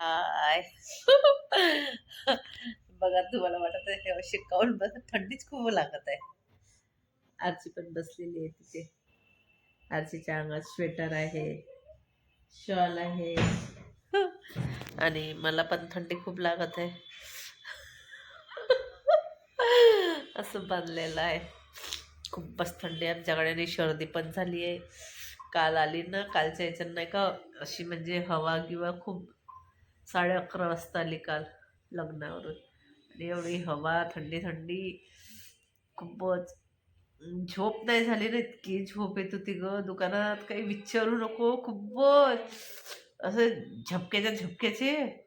हाय. बघा तुम्हाला वाटत आहे शिकवून शिकावून बस थंडीच खूप लागत आहे. आरची पण बसलेली आहे तिथे. आरचीच्या अंगात स्वेटर आहे शॉल आहे. आणि मला पण थंडी खूप लागत आहे. असं बांधलेलं आहे. खूपच थंडी आमच्याकडे आणि सर्दी पण झाली आहे. काल आली ना कालच्या याच्यात नाही का अशी म्हणजे हवा किंवा खूप साडे अकरा वाजता आली काल लग्नावरून. आणि एवढी हवा थंडी थंडी. खूपच. झोप नाही झाली ना इतकी. झोप येत होती ग. दुकानात काही विचारू नको. खूपच. असं झपक्याच्या झपक्याचे.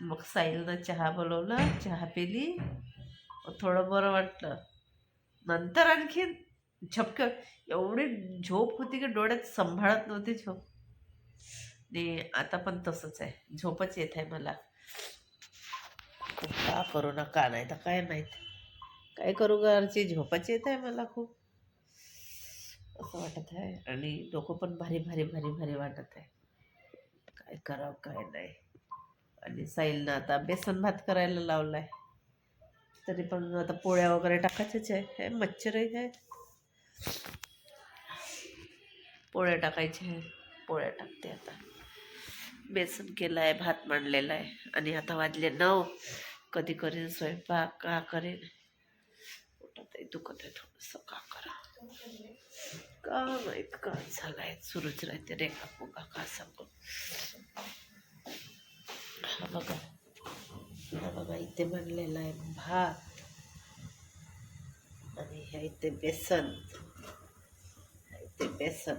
मग साईलनं चहा बोलवला. चहा पिली. थोडं बरं वाटलं. नंतर आणखीन झपक्या एवढी झोप होती की डोळ्यात सांभाळत नव्हती झोप. आणि आता पण तसंच आहे. झोपच येत आहे मला. का करू ना का नाही तर काय माहीत. काय करू घरची झोपच येत आहे मला खूप. असं वाटत आहे. आणि डोकं पण भारी भारी भारी भारी वाटत आहे. काय करावं काय नाही. आणि साईलनं आता बेसन भात करायला लावलाय. तरी पण आता पोळ्या वगैरे टाकायच्याच आहे. हे मच्छरही आहे पोळ्या टाकायच्या आहे पोळ्या टाकते आता. बेसन केलं आहे भात मांडलेला आहे आणि आता वाजले नऊ. कधी करेन स्वयंपाक का करेन? पोटातही दुखत आहे थोडंसं. का करा? का माहीत का झालं आहे सुरूच राहते रेखा पुगा का सांगू? हा बघा. हा बघा इथे मांडलेला आहे भात. आणि ह्या इथे बेसन. ह्या इथे बेसन.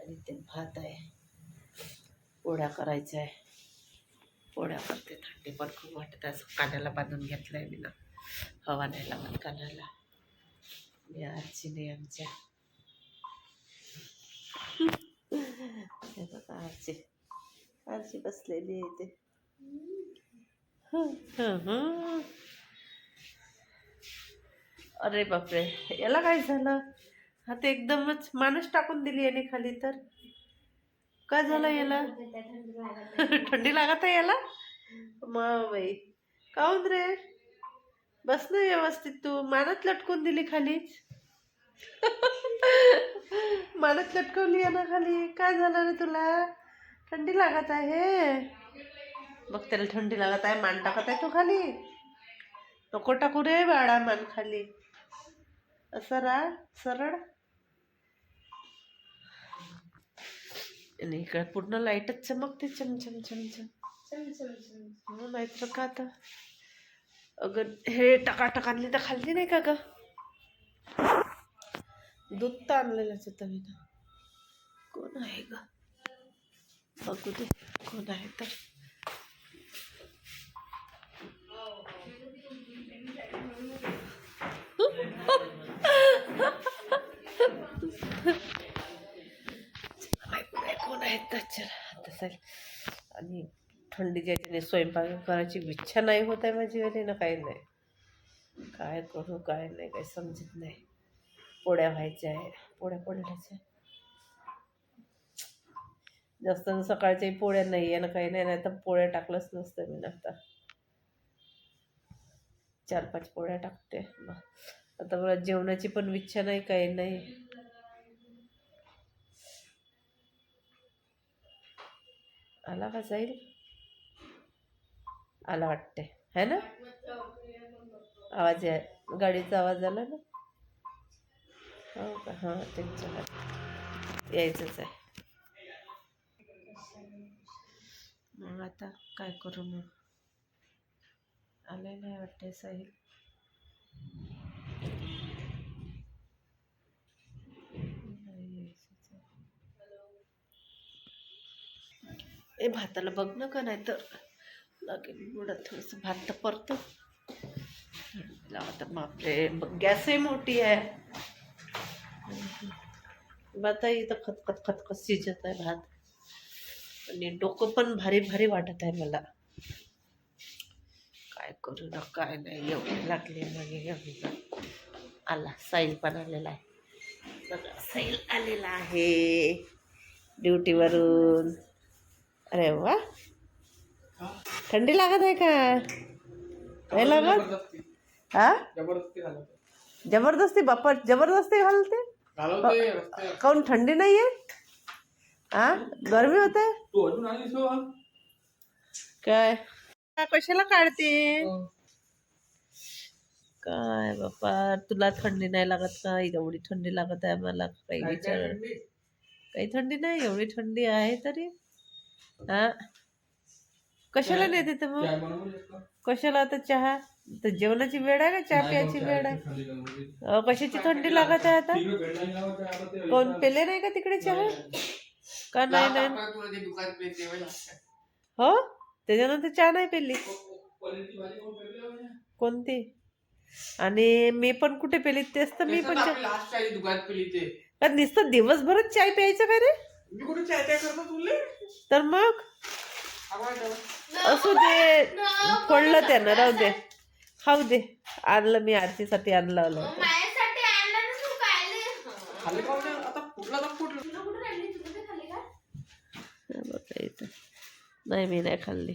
आणि ते भात आहे. पोळ्या करायच्या आहे. पोळ्या करते थंडी पण खूप वाटत आहे. असं कानाला बांधून घेतलं आहे मी ना. हवा नाही लागत कानाला मी आजची नाही आमच्या. आजी. बघा बसलेली आहे ते अरे बापरे याला काय झालं? हा ते एकदमच माणूस टाकून दिली याने खाली तर. काय झालं याला? थंडी लागत आहे याला? मग बाई काऊन रे? बस ना व्यवस्थित तू. मानत लटकून दिली खालीच. मानत लटकवली आहे ना खाली. काय झालं रे तुला? थंडी लागत आहे? बघ त्याला थंडी लागत आहे. मान टाकत आहे तू खाली. नको टाकू रे बाळा मान खाली. असं रा सरळ. आणि इकडे पूर्ण लाईटच चमकते चम चम चम चम. हो नाहीतर का आता? अगं हे टकाटक आणली तर खाल्ली नाही का ग? दूध तर आणलेलंच होतं मी ना कोण आहे ग? बघू दे कोण आहे तर. थंडीच्या याच्याने स्वयंपाक करायची इच्छा नाही होत आहे माझी वाली ना काही नाही. काय करू काय नाही काही समजत नाही. पोळ्या व्हायच्या आहे पोळ्या पडल्याच्या जास्त सकाळच्याही पोळ्या नाही आहे ना काही नाही नाही तर पोळ्या टाकलंच नसतं मी आता. चार पाच पोळ्या टाकते. मग आता मला जेवणाची पण इच्छा नाही काही नाही. आला का जाईल? आला वाटते है ना? आवाज आहे गाडीचा आवाज आला ना? हो का? हां त्यांच्या यायचंच आहे. मग आता काय करू मग? आले नाही वाटते साहिल. ए भाताला बघ ना का नाही तर लागेल बुडात थोडंसं भात तर परतं लावा तर बापरे गॅसही मोठी आहे. भातही तर खतखत खतखत शिजत आहे भात. आणि डोकं पण भारी भारी वाटत आहे मला. काय करू ना काय नाही एवढे लागले मागे एवढे आला साईल पण आलेला आहे. बघा साईल आलेला आहे. ड्युटीवरून. अरे वा. थंडी लागत आहे का? नाही लागत? जबरदस्ती हा जबरदस्ती बाप्पा जबरदस्ती घालते? काऊन थंडी नाही आहे हा गरमी होते? तू अजून आलीस हो काय? कशाला काढते? काय बाप्पा तुला थंडी नाही लागत का? एवढी थंडी लागत आहे मला काही विचार. काही थंडी नाही एवढी थंडी आहे तरी. हा? कशाला नाही देते मग? का? कशाला आता चहा? तर जेवणाची वेळ आहे का? चहा प्यायची वेळ आहे. अहो, कशाची थंडी लागत आहे आता? कोण पेले नाही का तिकडे चहा? का नाही नाही. हो? त्याच्यानंतर चहा नाही पेली? कोणती? आणि मी पण कुठे पेली? तेच तर मी पण तर चहा पेली ते. का नुसतं दिवसभरच चाय प्यायचं काय रे? मी कुठे चाय चाय करतो तुले? तर मग. असू दे. पडलं त्यानं राहू दे. खाऊ दे. आणलं मी आरतीसाठी आणलं आलं हा बघा इथं. नाही मी नाही खाल्ली.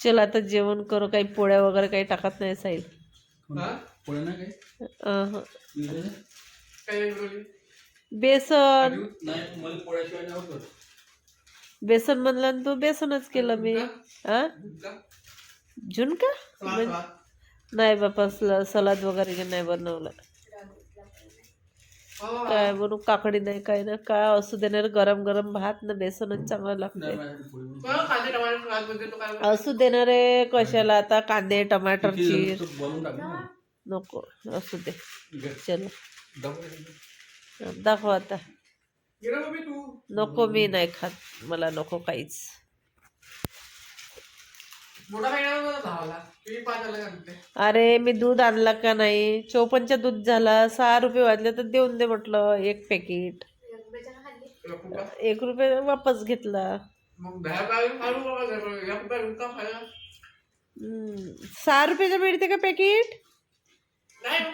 चल आता जेवण करू. काही पोळ्या वगैरे काही टाकत नाही साईल हा? पोळ्या नाही बेसन नाही मला पोळ्याशिवाय नाही होत बेसन म्हणलं तू बेसनच केलं मी हा झुणका? झुणका सलाद, म्हण- सलाद. नाही बापा सल- सलाद वगैरे काही नाही बनवलं. काय बनवू काकडी नाही काय ना काय असू देणार गरम गरम भात ना बेसनच चांगलं लागते? असू देणारे कशाला आता कांदे टमाटर चीर. नको असू दे. चलो. दाखव आता. नको मी नाही खात. मला नको काहीच. अरे मी दूध आणलं का नाही? चोपनच्या दूध झाला. सहा रुपये वाजले तर देऊन दे म्हटलं एक पॅकेट? एक रुपये वापस घेतला. सहा रुपयाचं मिळते का पॅकेट नाही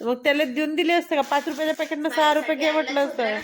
मग त्याला देऊन दिले असते का? पाच रुपयाच्या पॅकेटनं सहा रुपये घे म्हटलं असतं.